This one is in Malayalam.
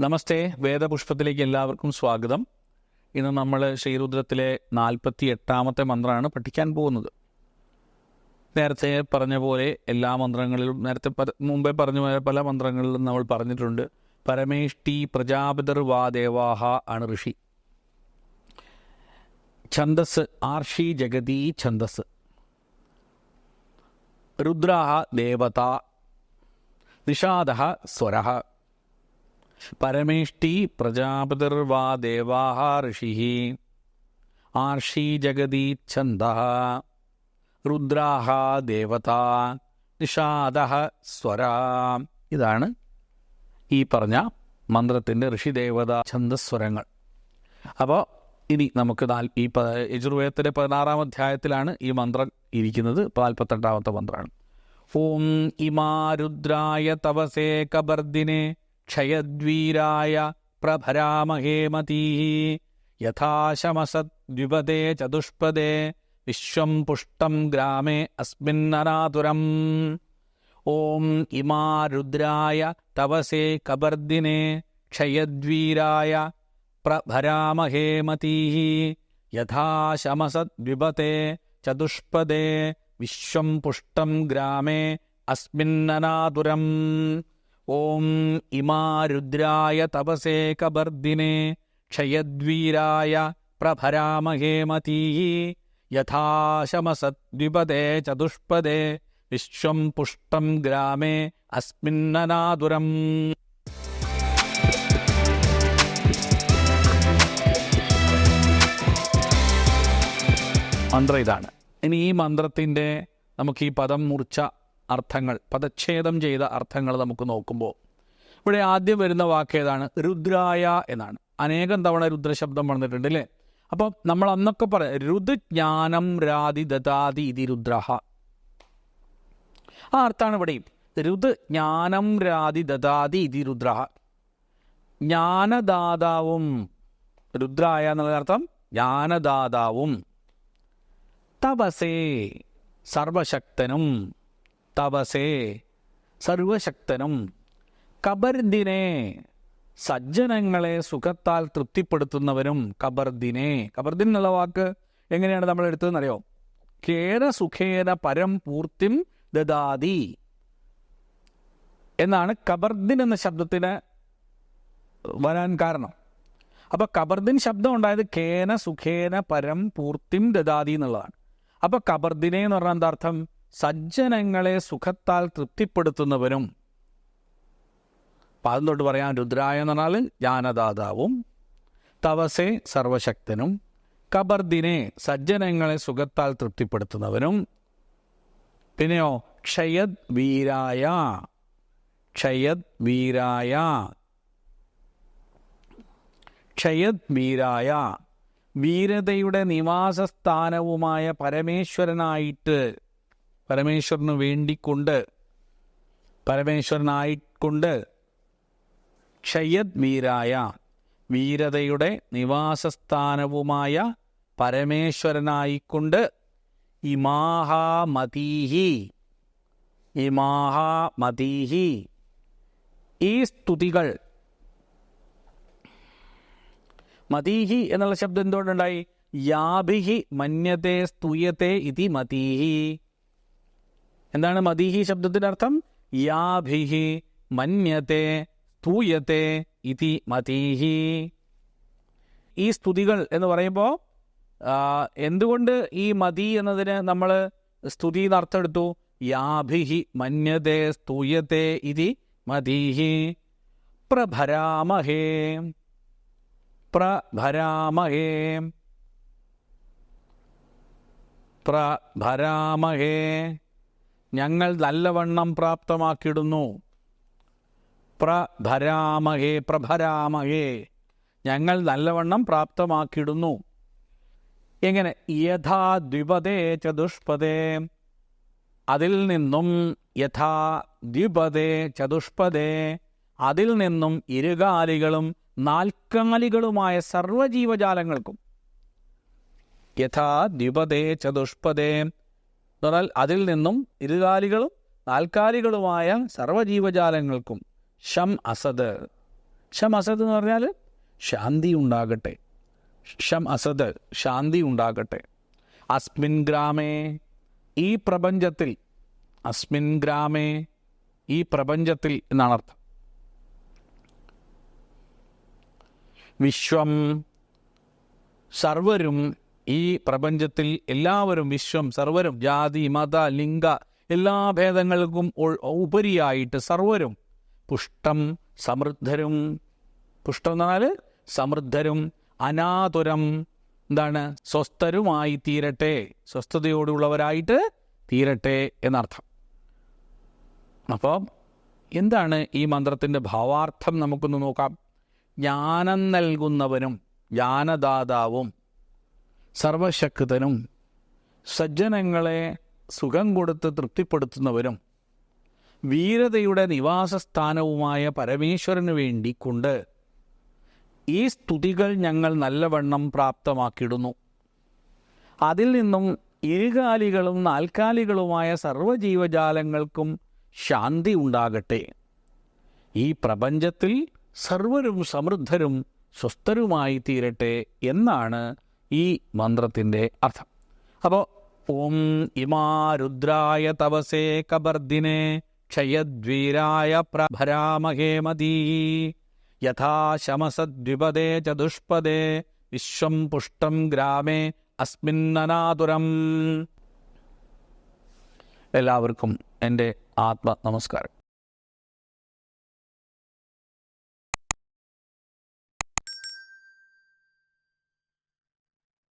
നമസ്തേ വേദപുഷ്പത്തിലേക്ക് എല്ലാവർക്കും സ്വാഗതം. ഇന്ന് നമ്മൾ ശ്രീരുദ്രത്തിലെ നാൽപ്പത്തി എട്ടാമത്തെ മന്ത്രമാണ് പഠിക്കാൻ പോകുന്നത്. നേരത്തെ പറഞ്ഞ പോലെ എല്ലാ മന്ത്രങ്ങളിലും നേരത്തെ മുമ്പേ പറഞ്ഞ പോലെ പല മന്ത്രങ്ങളിലും നമ്മൾ പറഞ്ഞിട്ടുണ്ട്. പരമേഷ്ടി പ്രജാപതിർ വാ ദേവാഹ ആണ് ഋഷി. ഛന്ദസ് ആർഷി ജഗതി ഛന്ദസ്. രുദ്രാഹ ദേവത. നിഷാദ സ്വരഃ പരമേഷ്ടി പ്രജാപതിർവാ ദേവാഹ ഋഷി. ആർഷി ജഗതി ഛന്ദ രുദ്രാഹ ദേവത നിഷാദ സ്വര. ഇതാണ് ഈ പറഞ്ഞ മന്ത്രത്തിന്റെ ഋഷിദേവത ഛന്ദസ്വരങ്ങൾ. അപ്പോൾ ഇനി നമുക്ക് നാൽ ഈ യജുർവേദത്തിലെ പതിനാറാം അധ്യായത്തിലാണ് ഈ മന്ത്രം ഇരിക്കുന്നത്. നാൽപ്പത്തെട്ടാമത്തെ മന്ത്രമാണ് ഓം ഇമാരുദ്രായ തപസേ കബർദിനെ. ക്ഷയദ്വീരായ പ്രഭരാമഹേമതീ യഥാശമസദ്വിപദേ ചതുഷ്പദേ വിശ്വം പുഷ്ടം ഗ്രാമേ അസ്മിന്നനാതുരം ഓം ഇമാരുദ്രായ തപസേ കബർദിനെ ക്ഷയദ്വീരായ പ്രഭരാമഹേമതീ യഥാശമസദ്വിപത്തെ ചതുഷ്പദേ വിശ്വം പുഷ്ടം ഗ്രാമേ അസ്മിന്നനാതുരം ഓം ഇമാരുദ്രായ തപസേ കബർദിനെ ക്ഷയദ്വീരായ പ്രഭരാമഹേമതീ യഥാശമസദ്വിപദേ ചതുഷ്പദേ വിശ്വം പുഷ്ടം ഗ്രാമേ അസ്മിന്നനാതുരം മന്ത്രം ഇതാണ്. ഇനി ഈ മന്ത്രത്തിന്റെ നമുക്ക് ഈ പദം മുറിച്ച അർത്ഥങ്ങൾ പദച്ഛേദം ചെയ്ത അർത്ഥങ്ങൾ നമുക്ക് നോക്കുമ്പോൾ. ഇവിടെ ആദ്യം വരുന്ന വാക്ക് ഏതാണ്? രുദ്രായ എന്നാണ്. അനേകം തവണ രുദ്രശബ്ദം വന്നിട്ടുണ്ട് അല്ലേ അപ്പം നമ്മൾ അന്നൊക്കെ പറയാം രുദ്ജ്ഞാനം രാതി ദതാതി ഇതി രുദ്രഹ. ആ അർത്ഥമാണ് ഇവിടെയും രുത് ജ്ഞാനം രാതി ദതാതി ഇതി രുദ്രഹ. ജ്ഞാനദാതാവും. രുദ്രായ എന്നുള്ള അർത്ഥം? ജ്ഞാനദാതാവും. തപസേ സർവശക്തനും. തപസേ സർവശക്തനും. കബർദിനെ സജ്ജനങ്ങളെ സുഖത്താൽ തൃപ്തിപ്പെടുത്തുന്നവനും കബർദിനെ കബർദിൻ എന്നുള്ള വാക്ക് എങ്ങനെയാണ് നമ്മൾ എടുത്തതെന്നറിയോ കേര സുഖേന പരം പൂർത്തിം ദദാതി. എന്നാണ് കബർദിൻ എന്ന ശബ്ദത്തിന് വരാൻ കാരണം. അപ്പൊ കബർദിൻ ശബ്ദം ഉണ്ടായത് കേന സുഖേന പരം പൂർത്തിം ദദാതി എന്നുള്ളതാണ്. അപ്പൊ കബർദിനെ എന്ന് പറഞ്ഞാൽ എന്താ അർത്ഥം? സജ്ജനങ്ങളെ സുഖത്താൽ തൃപ്തിപ്പെടുത്തുന്നവനും അപ്പൊ അതും തൊട്ട് പറയാൻ രുദ്രായ എന്ന് പറഞ്ഞാൽ ജ്ഞാനദാതാവും തവസെ സർവശക്തനും കബർദിനെ സജ്ജനങ്ങളെ സുഖത്താൽ തൃപ്തിപ്പെടുത്തുന്നവനും പിന്നെയോ ക്ഷയദ് വീരായ ക്ഷയദ് വീരായ ക്ഷയദ് വീരായ വീരതയുടെ നിവാസസ്ഥാനവുമായ പരമേശ്വരനായിട്ട് പരമേശ്വരന് വേണ്ടിക്കൊണ്ട് പരമേശ്വരനായിക്കൊണ്ട് ക്ഷയത് വീരായ വീരതയുടെ നിവാസസ്ഥാനവുമായ പരമേശ്വരനായിക്കൊണ്ട് ഇമാഹാമതീഹി ഇമാഹാമതീഹി ഈ സ്തുതികൾ. മതീഹി എന്നുള്ള ശബ്ദം എന്തുകൊണ്ടുണ്ടായി? യാഭിഹി മന്യത്തെ സ്തുയത്തെ ഇതി മതീഹി. എന്താണ് മദീഹി ശബ്ദത്തിന്റെ അർത്ഥം യാഭിഹി മന്യത്തെ സ്തൂയത്തെ ഇതി മതീഹി ഈ സ്തുതികൾ എന്ന് പറയുമ്പോൾ എന്തുകൊണ്ട് ഈ മതി എന്നതിന് നമ്മൾ സ്തുതി അർത്ഥം എടുത്തു യാഭിഹി മന്യത്തെ സ്തൂയത്തെ ഇതി മതീഹി പ്രഭരാമഹേ. പ്രഭരാമഹേ. പ്രഭരാമഹേ. ഞങ്ങൾ നല്ലവണ്ണം പ്രാപ്തമാക്കിയിടുന്നു. പ്രഭരാമഹേ പ്രഭരാമഹേ ഞങ്ങൾ നല്ലവണ്ണം പ്രാപ്തമാക്കിയിടുന്നു. എങ്ങനെ? യഥാ ദ്വിപദേ ചതുഷ്പദേ അതിൽ നിന്നും യഥാ ദ്വിപദേ ചതുഷ്പദേ അതിൽ നിന്നും ഇരുകാലികളും നാൽക്കാലികളുമായ സർവജീവജാലങ്ങൾക്കും യഥാ ദ്വിപദേ ചതുഷ്പദേ എന്ന് പറഞ്ഞാൽ അതിൽ നിന്നും ഇരുകാലികളും നാൽക്കാലികളുമായ സർവജീവജാലങ്ങൾക്കും ഷം അസദ്. ഷം അസദ് എന്ന് പറഞ്ഞാൽ ശാന്തി ഉണ്ടാകട്ടെ. ഷം അസദ് ശാന്തി ഉണ്ടാകട്ടെ. അസ്മിൻ ഗ്രാമേ ഈ പ്രപഞ്ചത്തിൽ അസ്മിൻ ഗ്രാമേ ഈ പ്രപഞ്ചത്തിൽ എന്നാണ് അർത്ഥം. വിശ്വം സർവരും ഈ പ്രപഞ്ചത്തിൽ എല്ലാവരും വിശ്വം സർവരും ജാതി മത ലിംഗ എല്ലാ ഭേദങ്ങൾക്കും ഉപരിയായിട്ട് സർവരും പുഷ്ടം സമൃദ്ധരും. പുഷ്ടം എന്നാൽ സമൃദ്ധരും അനാതുരം എന്താണ്? സ്വസ്ഥരുമായി തീരട്ടെ സ്വസ്ഥതയോടുള്ളവരായിട്ട് തീരട്ടെ എന്നർത്ഥം. അപ്പോൾ എന്താണ് ഈ മന്ത്രത്തിന്റെ ഭാവാർത്ഥം? നമുക്കൊന്ന് നോക്കാം. ജ്ഞാനം നൽകുന്നവനും ജ്ഞാനദാതാവും സർവശക്തനും സജ്ജനങ്ങളെ സുഖം കൊടുത്ത് തൃപ്തിപ്പെടുത്തുന്നവരും വീരതയുടെ നിവാസസ്ഥാനവുമായ പരമേശ്വരന് വേണ്ടി കൊണ്ട് ഈ സ്തുതികൾ ഞങ്ങൾ നല്ലവണ്ണം പ്രാപ്തമാക്കിയിടുന്നു. അതിൽ നിന്നും ഇരുകാലികളും നാൽക്കാലികളുമായ സർവജീവജാലങ്ങൾക്കും ശാന്തി ഉണ്ടാകട്ടെ. ഈ പ്രപഞ്ചത്തിൽ സർവരും സമൃദ്ധരും സ്വസ്ഥരുമായി തീരട്ടെ എന്നാണ് ഈ മന്ത്രത്തിന്റെ അർത്ഥം. അപ്പോൾ ഓം ഇമാരുദ്രായ തപസേ കബർദിനെ ക്ഷയദ്വീരായ പ്രഭരാമഹേമതീ യഥാശമസദ്വിപദേ ചതുഷ്പദേ വിശ്വം പുഷ്ടം ഗ്രാമേ അസ്മിന്നനാതുരം എല്ലാവർക്കും എന്റെ ആത്മ നമസ്കാരം